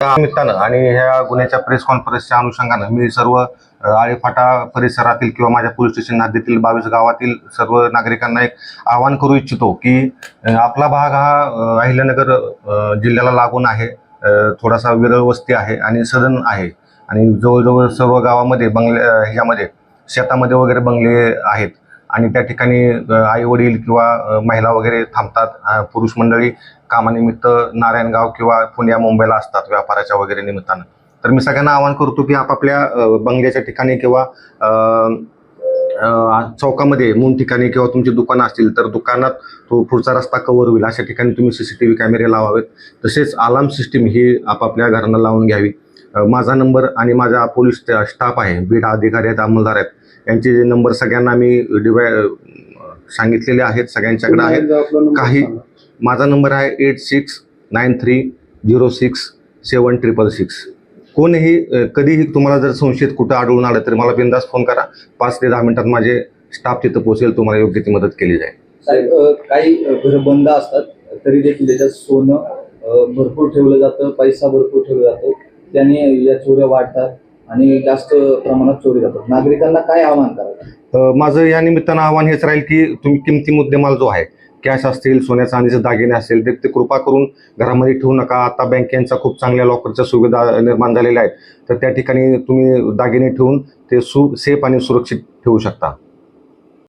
त्या निमित्तानं आणि ह्या गुन्ह्याच्या प्रेस कॉन्फरन्सच्या अनुषंगानं मी सर्व आळेफाटा परिसरातील किंवा माझ्या पोलीस स्टेशन हद्दीतील बावीस गावातील सर्व नागरिकांना एक आवाहन करू इच्छितो की आपला भाग हा अहिल्यानगर जिल्ह्याला लागून आहे. थोडासा विरळ वस्ती आहे आणि सदन आहे. आणि जवळजवळ सर्व गावामध्ये बंगल्या ह्यामध्ये ह्याच्यामध्ये शेतामध्ये वगैरे बंगले आहेत. आणि त्या ठिकाणी आई वडील किंवा महिला वगैरे थांबतात. पुरुष मंडळी कामानिमित्त नारायणगाव किंवा पुण्या मुंबईला असतात व्यापाराच्या वगैरे निमित्तानं. तर मी सगळ्यांना आवाहन करतो की आपापल्या बंगल्याच्या ठिकाणी किंवा चौकामध्ये मून ठिकाणी किंवा तुमची दुकानं असतील तर दुकानात तो पुढचा रस्ता कव्हर होईल. अशा ठिकाणी तुम्ही सी सी टी व्ही कॅमेरे लावावेत. तसेच अलार्म सिस्टीम ही आपापल्या घरांना लावून घ्यावी. माझा नंबर आणि माझा पोलीस स्टाफ आहे. बीड अधिकारी आहेत अंमलदार आहेत. यांचे जे नंबर सगळ्यांना मी डिवाय सांगितलेले आहेत सगळ्यांच्याकडे आहेत. काही माझा नंबर आहे eight six nine three zero six seven triple six. कोणीही कधीही तुम्हाला जर संशयित कुठं आढळून आलं तर मला बिंदास फोन करा. पाच ते दहा मिनिटात माझे स्टाफ तिथं पोहोचेल तुम्हाला योग्य ती मदत केली जाईल. साहेब काही घर बंद असतात तरी देखील त्याच्यात सोनं भरपूर ठेवलं जातं पैसा भरपूर ठेवला जातो. त्याने या चोऱ्या वाढतात. आणि जास्त प्रमाणात चोरी जातात नागरिकांना काय आव्हान करायचं? माझं या निमित्तानं आव्हान हेच राहील की तुम्ही किमती मुद्देमाल जो आहे कॅश असतील सोन्या चांदीचे दागिने असतील ते ते कृपा करून घरामध्ये ठेवू नका. आता बँकेच्या खूप चांगल्या लॉकरच्या सुविधा निर्माण झालेल्या आहेत. तर त्या ठिकाणी तुम्ही दागिने ठेवून ते सु सेफ आणि सुरक्षित ठेवू शकता.